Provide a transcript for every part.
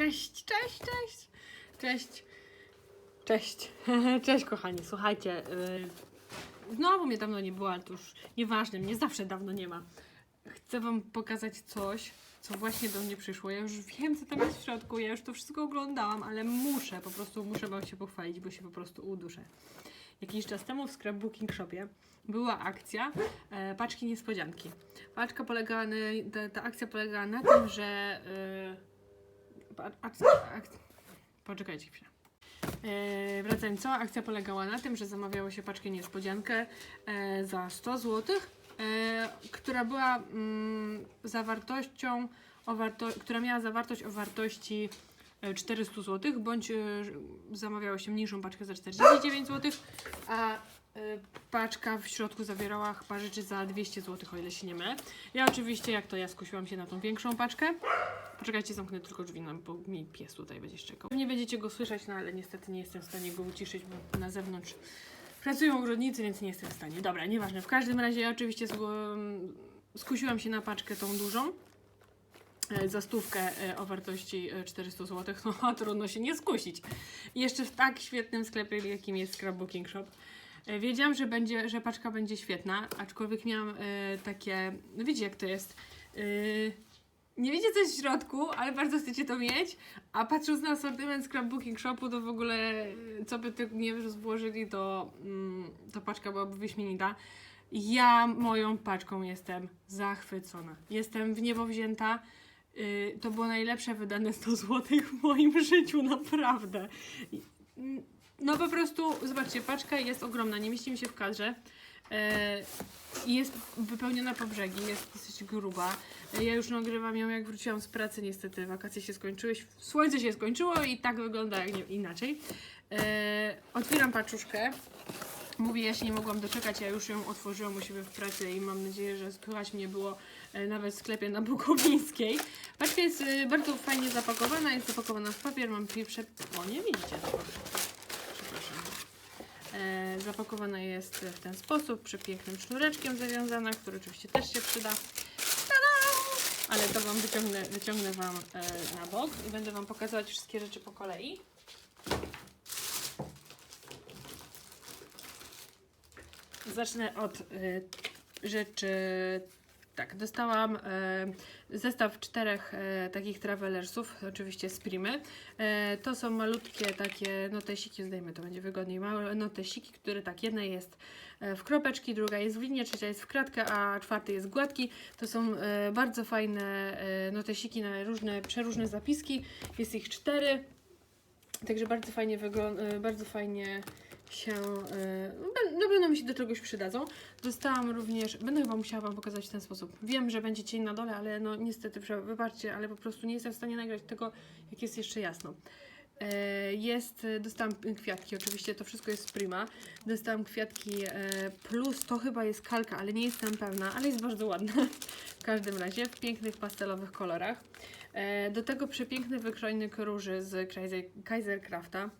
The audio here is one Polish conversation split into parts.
Cześć, cześć, cześć. Cześć. Cześć. Cześć, kochani. Słuchajcie, yy, znowu mnie dawno nie było, ale to już nieważne, mnie zawsze dawno nie ma. Chcę Wam pokazać coś, co właśnie do mnie przyszło. Ja już wiem, co tam jest w środku, ja już to wszystko oglądałam, ale muszę, po prostu muszę Wam się pochwalić, bo się po prostu uduszę. Jakiś czas temu w Scrapbooking Shopie była akcja e, paczki niespodzianki. Paczka polegała na, ta, ta akcja polegała na tym, że e, akcja, ak, poczekajcie chwilę. E, wracając, cała akcja polegała na tym, że zamawiało się paczkę niespodziankę e, za 100 zł, e, która była mm, zawartością, o warto, która miała zawartość o wartości e, 400 zł, bądź e, zamawiało się mniejszą paczkę za 49 zł, a e, paczka w środku zawierała chyba rzeczy za 200 zł, o ile się nie mylę. Ja oczywiście, jak to ja skusiłam się na tą większą paczkę. Poczekajcie, zamknę tylko drzwi, no, bo mi pies tutaj będzie szczekał. Nie będziecie go słyszeć, no ale niestety nie jestem w stanie go uciszyć, bo na zewnątrz pracują ogrodnicy, więc nie jestem w stanie. Dobra, nieważne. W każdym razie ja oczywiście zgło- skusiłam się na paczkę tą dużą e, za stówkę e, o wartości e, 400 zł, no trudno się nie skusić. Jeszcze w tak świetnym sklepie, jakim jest Scrapbooking Shop. E, Wiedziałam, że, będzie, że paczka będzie świetna, aczkolwiek miałam e, takie, no wiecie jak to jest, e, nie wiecie co jest w środku, ale bardzo chcecie to mieć, a patrząc na asortyment Scrapbooking Shopu, to w ogóle co by ty nie rozłożyli, to, mm, to paczka byłaby wyśmienita. Ja moją paczką jestem zachwycona. Jestem w niebo wzięta. Y, to było najlepsze wydane 100 zł w moim życiu, naprawdę. Mm, No po prostu, zobaczcie, paczka jest ogromna, nie mieści mi się w kadrze. E, jest wypełniona po brzegi, jest dosyć gruba. Ja już nagrywam ją jak wróciłam z pracy, niestety wakacje się skończyły, słońce się skończyło i tak wygląda jak nie, inaczej. E, otwieram paczuszkę. Mówię, ja się nie mogłam doczekać, ja już ją otworzyłam u siebie w pracy i mam nadzieję, że słychać mnie było e, nawet w sklepie na Bukowińskiej. Paczka jest bardzo fajnie zapakowana, jest zapakowana w papier, mam pierwsze... O, nie widzicie tego. E, zapakowana jest w ten sposób, przepięknym sznureczkiem zawiązana, który oczywiście też się przyda. Tada! Ale to Wam wyciągnę, wyciągnę Wam e, na bok i będę Wam pokazywać wszystkie rzeczy po kolei. Zacznę od y, rzeczy. Tak, dostałam y, zestaw czterech y, takich travelersów, oczywiście z Primy. E, to są malutkie takie notesiki, zdejmę to będzie wygodniej, małe notesiki, które tak, jedna jest e, w kropeczki, druga jest w linię, trzecia jest w kratkę, a czwarty jest gładki. To są e, bardzo fajne e, notesiki na różne, przeróżne zapiski. Jest ich cztery. Także bardzo fajnie wygląda, bardzo fajnie się, e, no bę- na pewno mi się do czegoś przydadzą. Dostałam również, będę chyba musiała Wam pokazać w ten sposób. Wiem, że będzie cień na dole, ale no niestety, wybaczcie, ale po prostu nie jestem w stanie nagrać tego, jak jest jeszcze jasno. E, Jest, dostałam kwiatki, oczywiście to wszystko jest z Prima. Dostałam kwiatki e, plus, to chyba jest kalka, ale nie jestem pewna, ale jest bardzo ładna. W każdym razie, w pięknych pastelowych kolorach. Do tego przepiękny wykrojnik róży z Kaiser, Kaiserkrafta.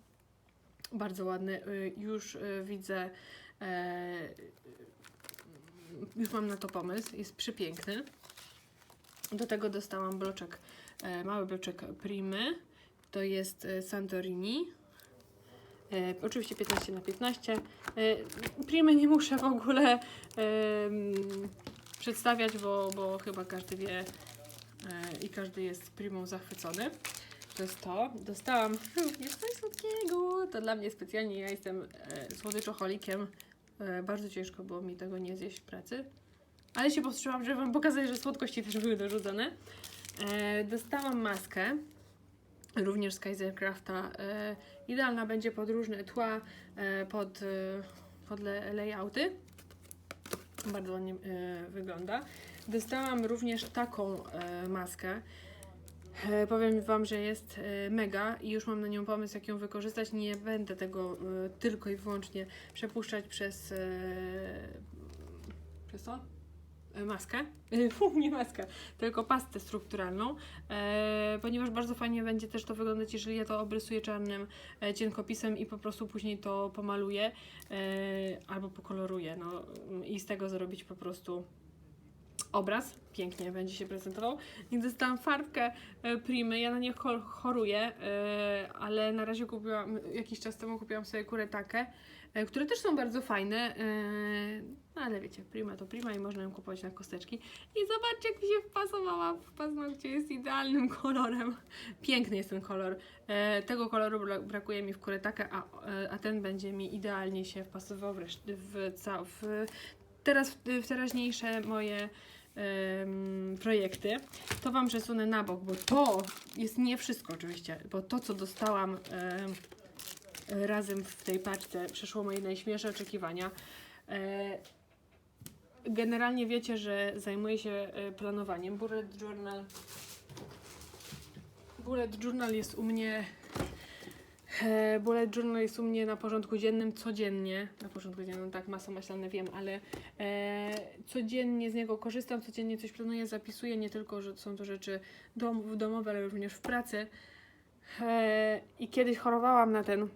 Bardzo ładny. Y, Już y, widzę, e, już mam na to pomysł. Jest przepiękny. Do tego dostałam bloczek, e, mały bloczek Primy. To jest e, Santorini. Oczywiście 15 na 15. E, Primy nie muszę w ogóle przedstawiać, bo, bo chyba każdy wie i każdy jest Primą zachwycony. To jest to. Dostałam również coś słodkiego. Dla mnie specjalnie. Ja jestem e, słodyczoholikiem. E, bardzo ciężko było mi tego nie zjeść w pracy. Ale się powstrzymałam, żeby Wam pokazać, że słodkości też były dorzucone. E, dostałam maskę. Również z Kaiserkrafta. E, idealna będzie pod różne tła, e, pod, e, pod le- layouty. Bardzo ładnie e, wygląda. Dostałam również taką e, maskę. E, Powiem Wam, że jest e, mega i już mam na nią pomysł, jak ją wykorzystać. Nie będę tego e, tylko i wyłącznie przepuszczać przez. Przez co? Maskę. Nie maskę, tylko pastę strukturalną, ponieważ bardzo fajnie będzie też to wyglądać, jeżeli ja to obrysuję czarnym cienkopisem i po prostu później to pomaluję albo pokoloruję. No, i z tego zrobić po prostu obraz. Pięknie będzie się prezentował. I dostałam farbkę e, Primy. Ja na nie chor- choruję, e, ale na razie kupiłam, jakiś czas temu kupiłam sobie kuretakę, e, które też są bardzo fajne. No ale wiecie, Prima to Prima i można ją kupować na kosteczki. I zobaczcie, jak mi się wpasowała w paznokcie. Jest idealnym kolorem. Piękny jest ten kolor. Tego koloru bra- brakuje mi w kuretakę, a, a ten będzie mi idealnie się wpasował w, w, w teraz w, teraźniejsze moje projekty. To Wam przesunę na bok, bo to jest nie wszystko oczywiście, bo to co dostałam em, razem w tej paczce przeszło moje najśmielsze oczekiwania. E, Generalnie wiecie, że zajmuję się e, planowaniem. Bullet Journal. Bullet Journal jest u mnie. E, Bullet Journal jest u mnie na porządku dziennym codziennie. Na porządku dziennym, tak, masa maślane wiem, ale e, codziennie z niego korzystam, codziennie coś planuję, zapisuję. Nie tylko, że są to rzeczy dom, domowe, ale również w pracy. E, I kiedyś chorowałam na ten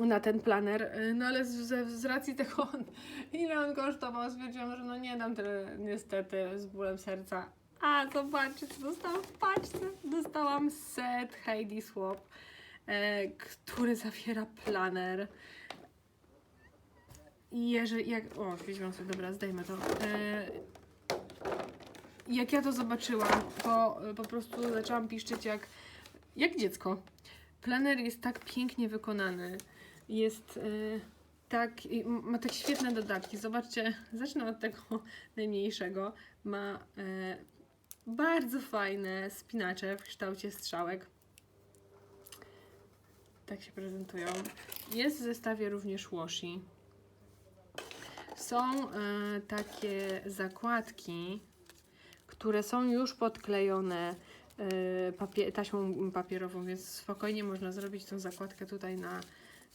na ten planer, e, no ale z, z, racji tego, ile on kosztował, stwierdziłam, że no nie dam tyle niestety z bólem serca. A zobaczcie, co dostałam w paczce. Dostałam set Heidi Swap, który zawiera planer. I jeżeli, jak, o, wiedziałam sobie, dobra, zdejmę to. E, jak ja to zobaczyłam, to e, po prostu zaczęłam piszczeć jak, jak dziecko. Planer jest tak pięknie wykonany. Jest e, tak, ma tak świetne dodatki. Zobaczcie, zacznę od tego najmniejszego. Ma e, bardzo fajne spinacze w kształcie strzałek. Tak się prezentują. Jest w zestawie również washi. Są e, takie zakładki, które są już podklejone papie- taśmą papierową, więc spokojnie można zrobić tą zakładkę tutaj na.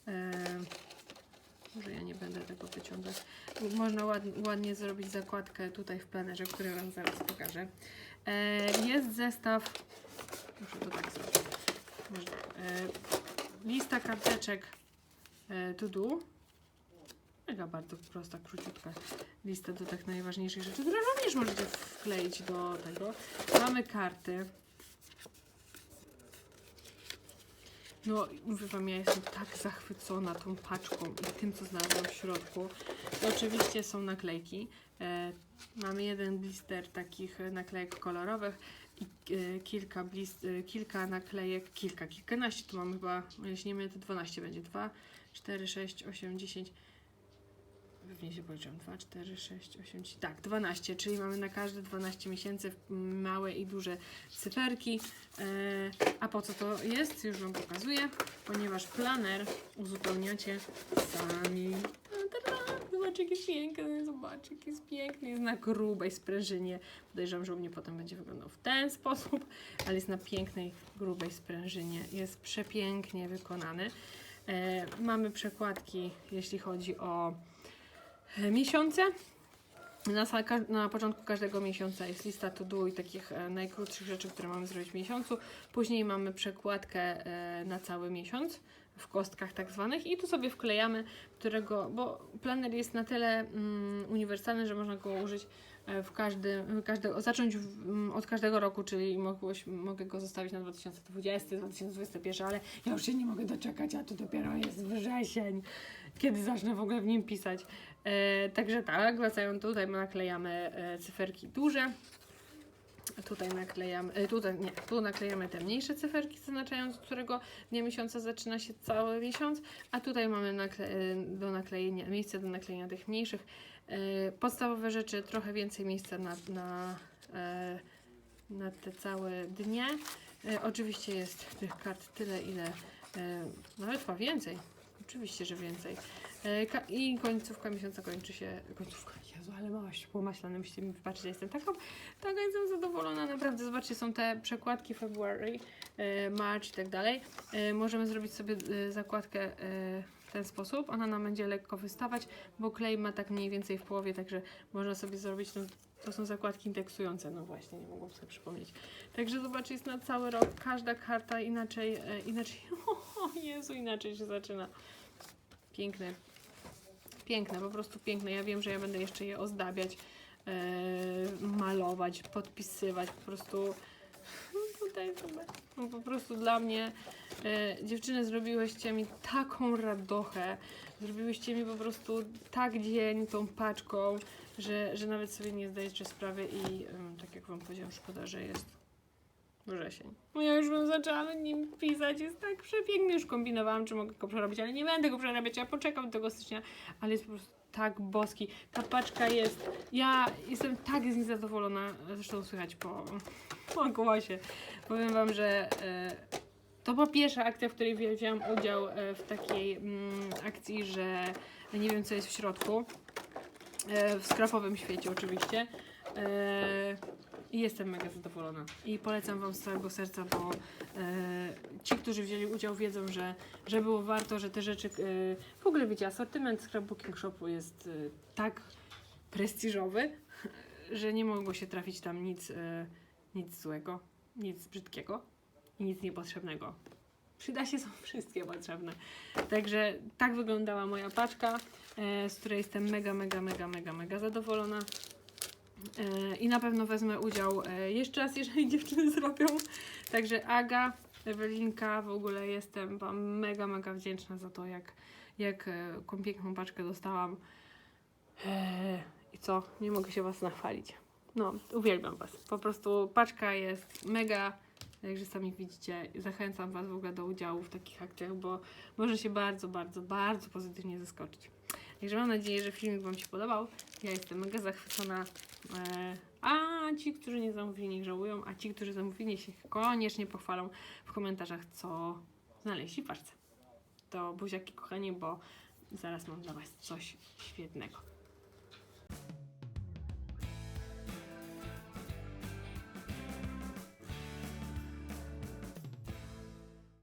E, może ja nie będę tego wyciągać. Można ładnie, ładnie zrobić zakładkę tutaj w planerze, który Wam zaraz pokażę. E, jest zestaw. Muszę to tak zrobić. Można, e, lista karteczek e, to do. Taka bardzo prosta, króciutka lista do tak najważniejszych rzeczy, które również możecie wkleić do tego. Mamy karty. No, mówię Wam, ja jestem tak zachwycona tą paczką i tym, co znalazłam w środku. To oczywiście są naklejki. E, mamy jeden blister takich naklejek kolorowych i e, kilka, blist, e, kilka naklejek, kilka, kilkanaście. Tu mamy chyba, jeśli nie mylę, to 12 będzie. 2, 4, 6, 8, 10. Pewnie się policzyłam. 2, 4, 6, 8, 10. Tak, 12, czyli mamy na każde 12 miesięcy małe i duże cyferki. E, a po co to jest? Już Wam pokazuję, ponieważ planer uzupełniacie sami. Zobacz, jaki piękny, zobacz, jaki jest piękny. Jest na grubej sprężynie. Podejrzewam, że u mnie potem będzie wyglądał w ten sposób, ale jest na pięknej, grubej sprężynie. Jest przepięknie wykonany. E, mamy przekładki, jeśli chodzi o e, miesiące. Na, na początku każdego miesiąca jest lista to do i takich e, najkrótszych rzeczy, które mamy zrobić w miesiącu. Później mamy przekładkę e, na cały miesiąc w kostkach tak zwanych i tu sobie wklejamy, którego, bo planer jest na tyle mm, uniwersalny, że można go użyć e, w każdego, zacząć w, mm, od każdego roku, czyli mogłoś, mogę go zostawić na 2020, 2021, ale ja już się nie mogę doczekać, a tu dopiero jest wrzesień, kiedy zacznę w ogóle w nim pisać. E, także tak, wracając tutaj naklejamy e, cyferki duże. Tutaj naklejamy, e, tutaj, nie, tu naklejamy te mniejsze cyferki, zaznaczając, od którego dnia miesiąca zaczyna się cały miesiąc, a tutaj mamy nakle, e, do naklejenia, miejsce do naklejenia tych mniejszych. E, podstawowe rzeczy, trochę więcej miejsca na, na, na te całe dnie. Oczywiście jest tych kart tyle, ile nawet chyba więcej. Oczywiście, że więcej. E, I końcówka miesiąca kończy się. Końcówka, Jezu, ale małaś pomaślane, musicie mi wybaczyć, ja jestem taką, taka jestem zadowolona, naprawdę. Zobaczcie, są te przekładki February, e, March i tak dalej. E, możemy zrobić sobie zakładkę w ten sposób. Ona nam będzie lekko wystawać, bo klej ma tak mniej więcej w połowie, także można sobie zrobić tą to są zakładki indeksujące, no właśnie, nie mogłam sobie przypomnieć. Także zobaczcie, jest na cały rok, każda karta inaczej, e, inaczej, o Jezu, inaczej się zaczyna. Piękne, piękne, po prostu piękne. Ja wiem, że ja będę jeszcze je ozdabiać e, malować, podpisywać, po prostu tutaj sobie, no po prostu dla mnie e, dziewczyny zrobiłyście mi taką radochę, zrobiłyście mi po prostu tak dzień tą paczką, że, że nawet sobie nie zdajecie sprawy i tak jak wam powiedziałam, szkoda, że jest wrzesień. No ja już bym zaczęła nim pisać, jest tak przepiękny, już kombinowałam, czy mogę go przerabiać, ale nie będę go przerabiać, ja poczekam do tego stycznia, ale jest po prostu tak boski. Ta paczka jest, ja jestem tak z niej zadowolona, zresztą słychać po, po głosie. Powiem wam, że e, to była pierwsza akcja, w której wzięłam udział e, w takiej mm, akcji, że nie wiem co jest w środku. E, w skrapowym świecie oczywiście. E, I jestem mega zadowolona. I polecam Wam z całego serca, bo e, ci, którzy wzięli udział, wiedzą, że, że było warto, że te rzeczy. E, w ogóle wiecie, asortyment scrapbooking shopu jest e, tak prestiżowy, że nie mogło się trafić tam nic, e, nic złego, nic brzydkiego i nic niepotrzebnego. Przyda się są wszystkie potrzebne. Także tak wyglądała moja paczka, e, z której jestem mega, mega, mega, mega, mega zadowolona. E, I na pewno wezmę udział e, jeszcze raz, jeżeli dziewczyny zrobią. Także Aga, Ewelinka, w ogóle jestem Wam mega, mega wdzięczna za to, jak, jak e, jaką piękną paczkę dostałam. E, I co? Nie mogę się Was nachwalić. No, uwielbiam Was. Po prostu paczka jest mega. Także sami widzicie, zachęcam Was w ogóle do udziału w takich akcjach, bo może się bardzo, bardzo, bardzo pozytywnie zaskoczyć. Także mam nadzieję, że filmik Wam się podobał. Ja jestem mega zachwycona. E, a ci, którzy nie zamówili, niech żałują, a ci, którzy zamówili, się koniecznie pochwalą w komentarzach, co znaleźli w paczce. To buziaki kochani, bo zaraz mam dla Was coś świetnego.